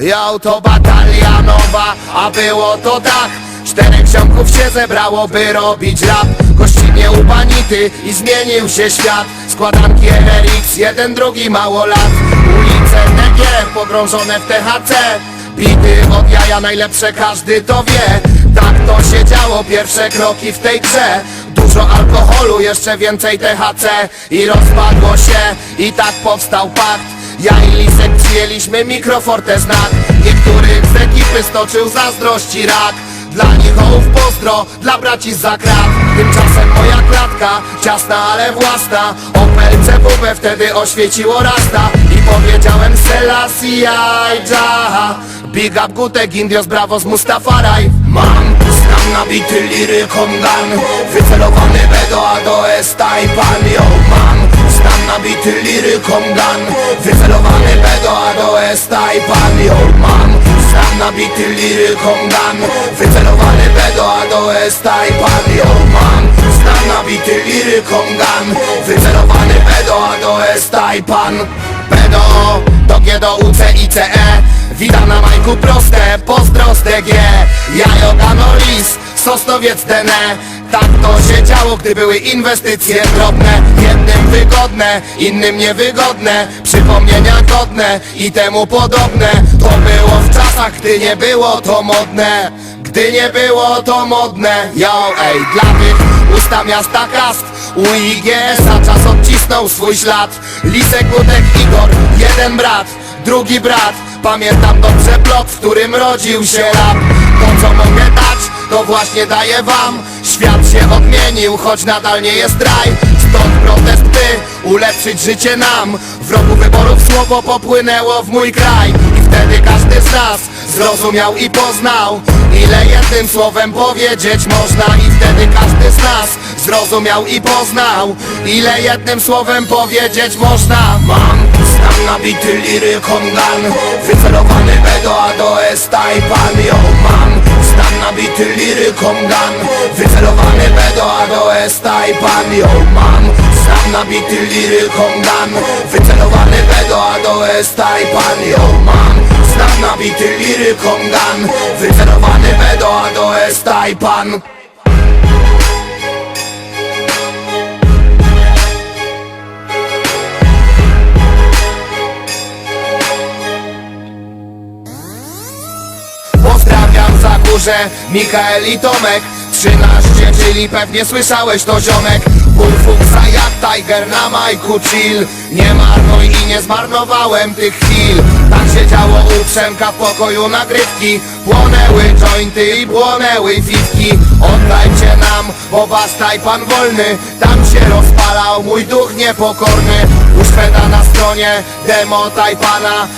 Yo, to batalia nowa, a było to tak. Czterech ziomków się zebrało, by robić rap. Gościnnie u banity i zmienił się świat. Składanki RX, jeden drugi mało lat. Ulice NG, pogrążone w THC Bity od jaja najlepsze, każdy to wie. Tak to się działo, pierwsze kroki w tej grze. Dużo alkoholu, jeszcze więcej THC I rozpadło się, i tak powstał pakt ja i Lisek przyjęliśmy mikroforte znak. Niektórych z ekipy stoczył zazdrości rak. Dla nich ołów pozdro, dla braci za krat. Tymczasem moja klatka, ciasna ale własna. Opel CWB wtedy oświeciło rasta. I powiedziałem Selassie Jaha. Big up Gutek, Indios Bravos, Mustafaraj Mam znam nabity liryką gun Wycelowany a do Yo, mam Znam nabity liryką gun Wycelowany Bedo, a do Estaj pan Yo, mam Znam nabity liryką gun Wycelowany Bedo, a do Estaj pan Yo, mam Znam nabity liryką gun Wycelowany Bedo, a do Estaj pan Bedo, do G, do UC, ICE Witam na majku proste, pozdro z DG Jajo Ganolis, Sosnowiec Dene Tak to się działo, gdy były inwestycje drobne. Jednym wygodne, innym niewygodne. Przypomnienia godne i temu podobne. To było w czasach, gdy nie było to modne. Gdy nie było to modne. Yo, ej, dla tych usta miasta Kast. UIG za czas odcisnął swój ślad. Lisek, Gutek, Igor, jeden brat, drugi brat. Pamiętam dobrze blok, w którym rodził się rap. To co mogę dać, to właśnie daję wam. Świat się odmienił, choć nadal nie jest raj. Stąd protest by ulepszyć życie nam. W roku wyborów słowo popłynęło w mój kraj. I wtedy każdy z nas zrozumiał i poznał Ile jednym słowem powiedzieć można. I wtedy każdy z nas zrozumiał i poznał Ile jednym słowem powiedzieć można. Mam znam nabity liryką gun Wycelowany Bedo, a do Estaj pan. Yo, mam znam nabity liryką gun Wycelowany Bedo, a do Estaj pan. Yo, mam znam nabity liryką gun Wycelowany Bedo, a do Estaj pan. Yo, mam znam nabity liryką gun Wycelowany Bedo, a do Estaj pan górze Mikael i Tomek. 13, czyli pewnie słyszałeś to ziomek. Bullfugsa jak Tiger na majku chill Nie marnuj i nie zmarnowałem tych chwil. Tak się działo u Przemka w pokoju nagrywki. Płonęły jointy i płonęły fitki Oddajcie nam, bo was pan wolny. Tam się rozpalał mój duch niepokorny. Peda na stronie demo Tajpana